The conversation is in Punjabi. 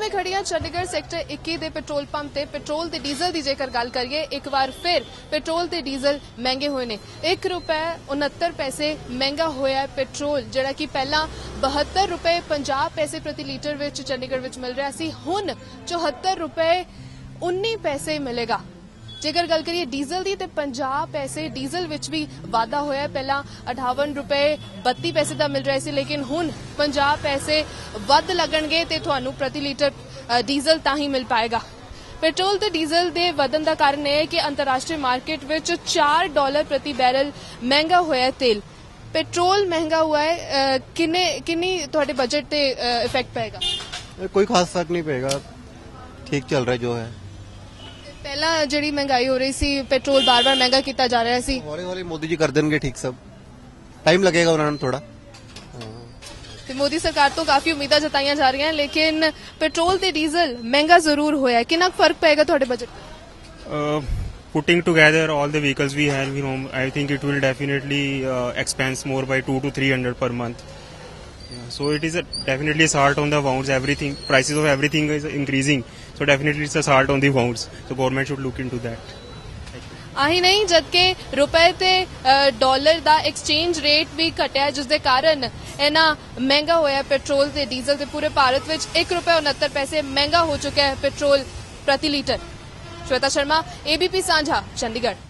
ਮੈਂ ਖੜੀ ਹਾਂ ਚੰਡੀਗੜ੍ਹ ਸੈਕਟਰ 21 ਦੇ ਪੈਟਰੋਲ ਪੰਪ ਤੇ ਪੈਟਰੋਲ ਤੇ ਡੀਜ਼ਲ ਦੀ ਜੇਕਰ ਗੱਲ ਕਰੀਏ, ਇੱਕ ਵਾਰ ਫਿਰ ਪੈਟਰੋਲ ਤੇ ਡੀਜ਼ਲ ਮਹਿੰਗੇ ਹੋਏ ਨੇ। 1 ਰੁਪਏ 69 ਪੈਸੇ ਮਹਿੰਗਾ ਹੋਇਆ ਪੈਟਰੋਲ, ਜਿਹੜਾ ਕਿ ਪਹਿਲਾਂ 72 ਰੁਪਏ 50 ਪੈਸੇ ਪ੍ਰਤੀ ਲੀਟਰ ਵਿੱਚ ਚੰਡੀਗੜ੍ਹ ਵਿੱਚ ਮਿਲ ਰਿਹਾ ਸੀ, ਹੁਣ 74 ਰੁਪਏ 19 ਪੈਸੇ ਮਿਲੇਗਾ। ਜੇਕਰ ਗੱਲ ਕਰੀਏ ਡੀਜ਼ਲ ਦੀ, ਤੇ 50 ਪੈਸੇ ਡੀਜ਼ਲ ਵਿੱਚ ਵੀ ਵਾਧਾ ਹੋਇਆ ਹੈ। ਪਹਿਲਾਂ 58 ਰੁਪਏ 32 ਪੈਸੇ ਦਾ ਮਿਲ ਰਿਹਾ ਸੀ, ਲੇਕਿਨ ਹੁਣ 50 ਪੈਸੇ ਵੱਧ ਲੱਗਣਗੇ ਤੇ ਤੁਹਾਨੂੰ ਪ੍ਰਤੀ ਲੀਟਰ ਡੀਜ਼ਲ ਤਾਂ ਹੀ ਮਿਲ ਪਾਏਗਾ। ਪੈਟਰੋਲ ਤੇ ਡੀਜ਼ਲ ਦੇ ਵਧਨ ਦਾ ਕਾਰਨ ਇਹ ਹੈ ਕਿ ਅੰਤਰਰਾਸ਼ਟਰੀ ਮਾਰਕੀਟ ਵਿੱਚ 4 ਡਾਲਰ ਪ੍ਰਤੀ ਬੈਰਲ ਮਹਿੰਗਾ ਹੋਇਆ ਤੇਲ। ਪੈਟਰੋਲ ਮਹਿੰਗਾ ਹੋਇਆ ਹੈ ਕਿੰਨੇ, ਕਿੰਨੀ ਤੁਹਾਡੇ ਬਜਟ ਤੇ ਇਫੈਕਟ ਪਏਗਾ? ਕੋਈ ਖਾਸ ਫ਼ਰਕ ਨਹੀਂ ਪਏਗਾ। ਠੀਕ ਚੱਲ ਰਿਹਾ ਜੋ ਹੈ। ਪਹਿਲਾਂ ਜਿਹੜੀ ਮਹਿੰਗਾਈ ਹੋ ਰਹੀ ਸੀ ਪੈਟਰੋਲ ਬਾਰ-ਬਾਰ ਮਹਿੰਗਾ ਕੀਤਾ ਜਾ ਰਿਹਾ ਸੀ ਹੌਲੀ ਹੌਲੀ ਮੋਦੀ ਜੀ ਕਰ ਦੇਣਗੇ ਠੀਕ ਸਭ ਟਾਈਮ ਲੱਗੇਗਾ ਉਹਨਾਂ ਨੂੰ ਥੋੜਾ ਤੇ ਮੋਦੀ ਸਰਕਾਰ ਤੋਂ ਕਾਫੀ ਉਮੀਦਾਂ ਜਤਾਈਆਂ ਜਾ ਰਹੀਆਂ ਲੇਕਿਨ ਪੈਟਰੋਲ ਤੇ ਡੀਜ਼ਲ ਮਹਿੰਗਾ ਜ਼ਰੂਰ ਹੋਇਆ ਕਿੰਨਾ ਫ਼ਰਕ ਪਏਗਾ ਤੁਹਾਡੇ budget Uh, putting together all the vehicles we have, you know, I think it will definitely uh, expense more by two to three hundred per month. Yeah, so it is a, definitely a start on the amounts. Everything prices of everything is increasing. So definitely it's assault on the wounds. So government should look into that. ਆਹੀ ਨਹੀਂ, ਜਦਕਿ ਰੁਪਏ ਤੇ ਡਾਲਰ ਦਾ ਐਕਸਚੇਂਜ ਰੇਟ ਵੀ ਘਟਿਆ ਜਿਸ ਦੇ ਕਾਰਨ ਇਹਨਾਂ ਮਹਿੰਗਾ ਹੋਇਆ ਪੈਟਰੋਲ ਤੇ ਡੀਜ਼ਲ ਤੇ ਪੂਰੇ ਭਾਰਤ ਵਿੱਚ 1 ਰੁਪਏ 69 ਪੈਸੇ ਮਹਿੰਗਾ ਹੋ ਚੁੱਕਿਆ ਹੈ ਪੈਟਰੋਲ ਪ੍ਰਤੀ ਲੀਟਰ ਸ਼ਵੇਤਾ ਸ਼ਰਮਾ ਏਬੀਪੀ ਸਾਂਝਾ, ਚੰਡੀਗੜ੍ਹ